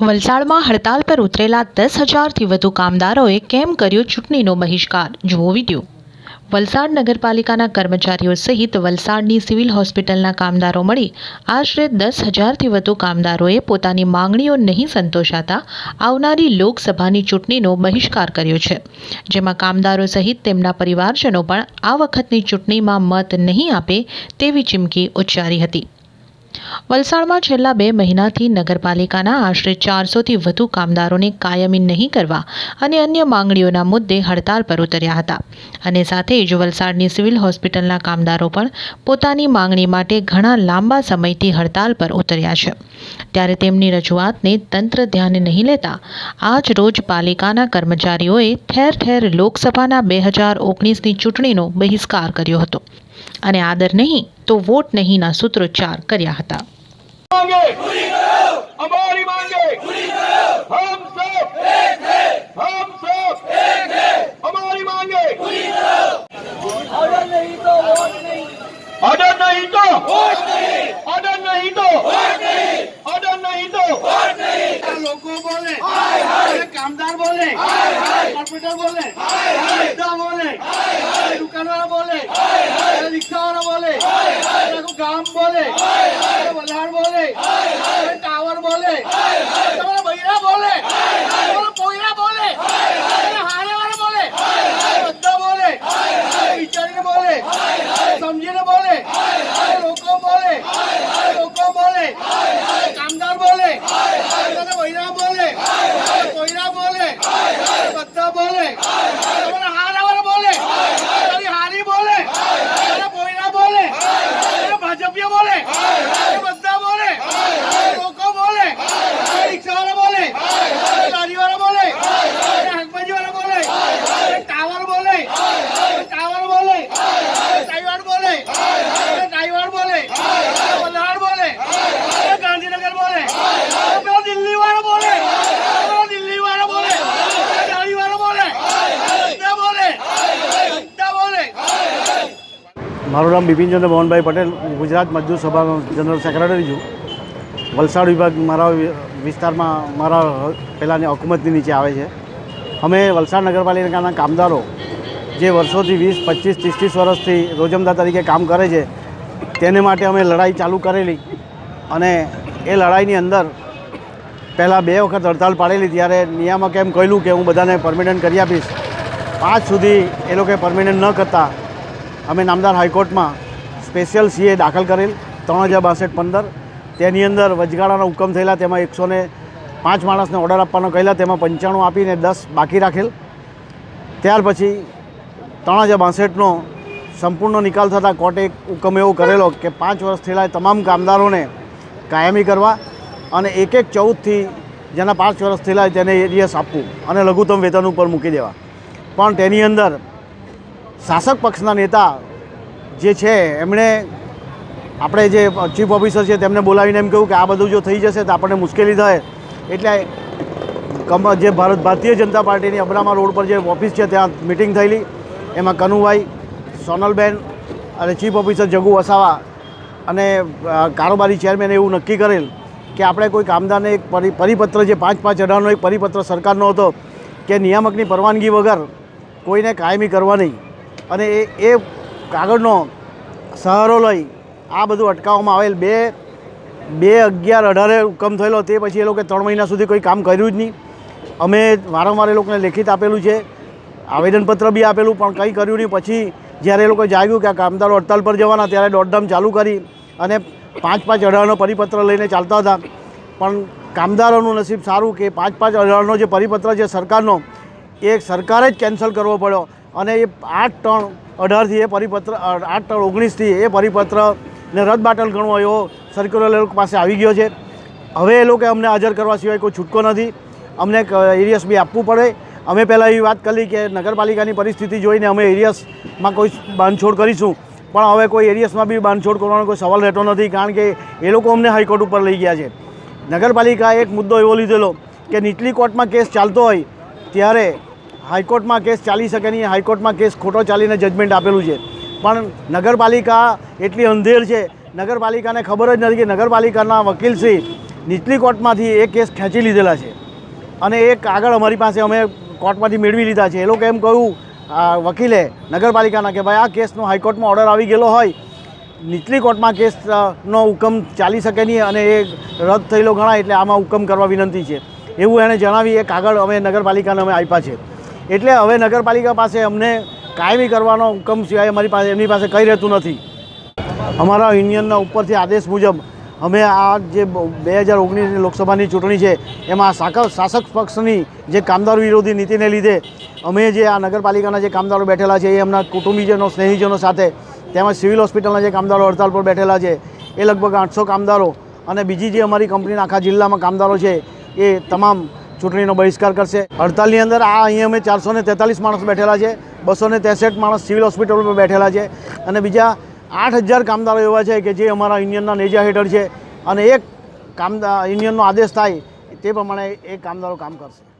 વલસાડમાં હડતાલ પર ઉતરેલા દસ હજારથી વધુ કામદારોએ કેમ કર્યો ચૂંટણીનો બહિષ્કાર? જુઓ વીડિયો. વલસાડ નગરપાલિકાના કર્મચારીઓ સહિત વલસાડની સિવિલ હોસ્પિટલના કામદારો મળી આશરે દસ હજારથી વધુ કામદારોએ પોતાની માંગણીઓ નહીં સંતોષાતા આવનારી લોકસભાની ચૂંટણીનો બહિષ્કાર કર્યો છે. જેમાં કામદારો સહિત તેમના પરિવારજનો પણ આ વખતની ચૂંટણીમાં મત નહીં આપે તેવી ચીમકી ઉચ્ચારી હતી. વલસાડમાં છેલ્લા બે મહિનાથી નગરપાલિકાના આશરે ચારસોથી વધુ કામદારોને કાયમી નહીં કરવા અને અન્ય માંગણીઓના મુદ્દે હડતાલ પર ઉતર્યા હતા. અને સાથે જ વલસાડની સિવિલ હોસ્પિટલના કામદારો પણ પોતાની માંગણી માટે ઘણા લાંબા સમયથી હડતાલ પર ઉતર્યા છે. ત્યારે તેમની રજૂઆતને તંત્ર ધ્યાને નહીં લેતા આજ રોજ પાલિકાના કર્મચારીઓએ ઠેર ઠેર લોકસભાના બે હજાર ઓગણીસની ચૂંટણીનો બહિષ્કાર કર્યો હતો. અને આદર નહીં તો વોટ નહીંના સૂત્રોચ્ચાર કર્યા હતા. લોકો બોલે. કામદાર બોલે. કોમ્પ્યુટર બોલે. દુકાનવાળા રિક્ષાવાળા બોલે ગામ બોલે હાય બોલે ટાવર બોલે, તમારા બૈરા બોલે કોયરા બોલે હારેવાળા બોલે બધા બોલે વિચારીને બોલે સમજીને બોલે લોકો બોલે લોકો બોલે હાય હાય કામદાર બોલે હાય હાય અને બૈરા બોલે હાય હાય કોયરા બોલે હાય હાય બધા બોલે હાય હાય તમારા હારાવાળા બોલે હાય હાય તારી હારી બોલે હાય હાય તારા પોયરા બોલે હાય હાય ભાજપીય બોલે હાય હાય બધા બોલે હાય હાય લોકો બોલે હાય હાય રિક્ષાવાળા બોલે હાય હાય લારીવાળા બોલે હાય હાય શાકભાજીવાળા બોલે હાય હાય ટાવર બોલે હાય હાય ટાવર બોલે હાય હાય ટાઈવાડ બોલે હાય હાય ટાઈવાડ બોલે હાય હાય વલહાડ બોલે હાય હાય ગાંધીનગર બોલે હાય હાય પેલો દિલ્હી વાળો બોલે પેલો દિલ્હી વાળો બોલે ગાડી વાળો બોલે બધા બોલે બધા બોલે મારું નામ બિપિનચંદ્ર મોહનભાઈ પટેલ ગુજરાત મજદૂર સભાનો જનરલ સેક્રેટરી છું. વલસાડ વિભાગ મારા વિસ્તારમાં મારા પહેલાંની હકુમતની નીચે આવે છે. અમે વલસાડ નગરપાલિકાના કામદારો જે વર્ષોથી વીસ, પચીસ ત્રીસ ત્રીસ વર્ષથી રોજમદાર તરીકે કામ કરે છે, તેને માટે અમે લડાઈ ચાલુ કરેલી અને એ લડાઈની અંદર પહેલાં બે વખત હડતાલ પાડેલી ત્યારે નિયામકે એમ કહેલું કે હું બધાને પરમિનન્ટ કરી આપીશ. આજ સુધી એ લોકોએ પરમિનન્ટ ન કરતા અમે નામદાર હાઈકોર્ટમાં સ્પેશિયલ સીએ દાખલ કરેલ ત્રણ હજાર બાસઠ પંદર. તેની અંદર વચગાળાના હુકમ થયેલા, તેમાં એકસો ને પાંચ માણસને ઓર્ડર આપવાનો કહેલા, તેમાં પંચાણું આપીને દસ બાકી રાખેલ. ત્યાર પછી ત્રણ હજાર બાસઠનો સંપૂર્ણ નિકાલ થતાં કોર્ટે એક હુકમ એવો કરેલો કે પાંચ વર્ષ થયેલા તમામ કામદારોને કાયમી કરવા અને એક એક ચૌદથી જેના પાંચ વર્ષ થયેલા તેને એરિયસ આપવું અને લઘુત્તમ વેતન ઉપર મૂકી દેવા. પણ તેની અંદર શાસક પક્ષના નેતા જે છે, એમણે આપણે જે ચીફ ઓફિસર છે, તેમને બોલાવીને એમ કહ્યું કે આ બધું જો થઈ જશે તો આપણને મુશ્કેલી થાય. એટલે કમ જે ભારત ભારતીય જનતા પાર્ટીની અબરામા રોડ પર જે ઓફિસ છે, ત્યાં મિટિંગ થયેલી. એમાં કનુભાઈ, સોનલબેન અને ચીફ ઓફિસર જગુ વસાવા અને કારોબારી ચેરમેન એવું નક્કી કરેલ કે આપણે કોઈ કામદારને એક પરિ, પરિપત્ર જે પાંચ પાંચ અઢારનો એક પરિપત્ર સરકારનો હતો કે નિયામકની પરવાનગી વગર કોઈને કાયમી કરવા નહીં. અને એ એ કાગળનો સહારો લઈ આ બધું અટકાવવામાં આવેલ બે બે અગિયાર અઢારે હુકમ થયેલો તે પછી એ લોકોએ ત્રણ મહિના સુધી કોઈ કામ કર્યું જ નહીં. અમે વારંવાર એ લોકોને લેખિત આપેલું છે. આવેદનપત્ર બી આપેલું, પણ કંઈ કર્યું નહીં. પછી જ્યારે એ લોકો જાગ્યું કે આ કામદારો હડતાલ પર જવાના, ત્યારે દોડધામ ચાલુ કરી અને પાંચ પાંચ અઢારનો પરિપત્ર લઈને ચાલતા હતા. પણ કામદારોનું નસીબ સારું કે પાંચ પાંચ અઢારનો જે પરિપત્ર છે સરકારનો, એ સરકારે જ કેન્સલ કરવો પડ્યો. અને એ આઠ ટન અઢારથી એ પરિપત્ર આઠ ટન ઓગણીસથી એ પરિપત્રને રદ બાટલ ઘણો એવો સર્ક્યુલર લોકો પાસે આવી ગયો છે. હવે એ લોકોએ અમને હાજર કરવા સિવાય કોઈ છૂટકો નથી. અમને એરિયસ બી આપવું પડે. અમે પહેલાં એવી વાત કરી કે નગરપાલિકાની પરિસ્થિતિ જોઈને અમે એરિયસમાં કોઈ બાંધછોડ કરીશું. પણ હવે કોઈ એરિયસમાં બી બાંધછોડ કરવાનો કોઈ સવાલ રહેતો નથી, કારણ કે એ લોકો અમને હાઈકોર્ટ ઉપર લઈ ગયા છે. નગરપાલિકાએ એક મુદ્દો એવો લીધેલો કે નીચલી કોર્ટમાં કેસ ચાલતો હોય ત્યારે હાઈકોર્ટમાં કેસ ચાલી શકે નહીં. હાઈકોર્ટમાં કેસ ખોટો ચાલીને જજમેન્ટ આપેલું છે. પણ નગરપાલિકા એટલી અંધેર છે. નગરપાલિકાને ખબર જ નથી કે નગરપાલિકાના વકીલશ્રી નીચલી કોર્ટમાંથી એ કેસ ખેંચી લીધેલા છે. અને એ આગળ અમારી પાસે અમે કોર્ટમાંથી મેળવી લીધા છે. એ લોકો એમ કહ્યું વકીલે નગરપાલિકાના કે ભાઈ આ કેસનો હાઈકોર્ટમાં ઓર્ડર આવી ગયેલો હોય. નીચલી કોર્ટમાં કેસનો હુકમ ચાલી શકે નહીં અને એ રદ થયેલો ગણાય એટલે આમાં હુકમ કરવા વિનંતી છે. એવું એણે જણાવી એ કાગળ અમે નગરપાલિકાને અમે આપ્યા છે. એટલે હવે નગરપાલિકા પાસે અમને કાયમી કરવાનો હુકમ સિવાય અમારી પાસે એમની પાસે કંઈ રહેતું નથી. અમારા યુનિયનના ઉપરથી આદેશ મુજબ અમે આ જે બે હજાર ઓગણીસની લોકસભાની ચૂંટણી છે, એમાં સાક- શાસક પક્ષની જે કામદાર વિરોધી નીતિને લીધે અમે જે આ નગરપાલિકાના જે કામદારો બેઠેલા છે, એ એમના કુટુંબીજનો, સ્નેહીજનો સાથે તેમજ સિવિલ હોસ્પિટલના જે કામદારો હડતાલ પર બેઠેલા છે, એ લગભગ આઠસો કામદારો અને બીજી જે અમારી કંપનીના આખા જિલ્લામાં કામદારો છે, એ તમામ ચૂંટણીનો બહિષ્કાર કરશે. હડતાલની અંદર આ અહીંયા અમે ચારસો માણસ બેઠેલા છે, બસો માણસ સિવિલ હોસ્પિટલ પર બેઠેલા છે અને બીજા આઠ હજાર કામદારો એવા છે કે જે અમારા યુનિયનના નેજા હેઠળ છે અને એક કામદાર યુનિયનનો આદેશ થાય તે પ્રમાણે એ કામદારો કામ કરશે.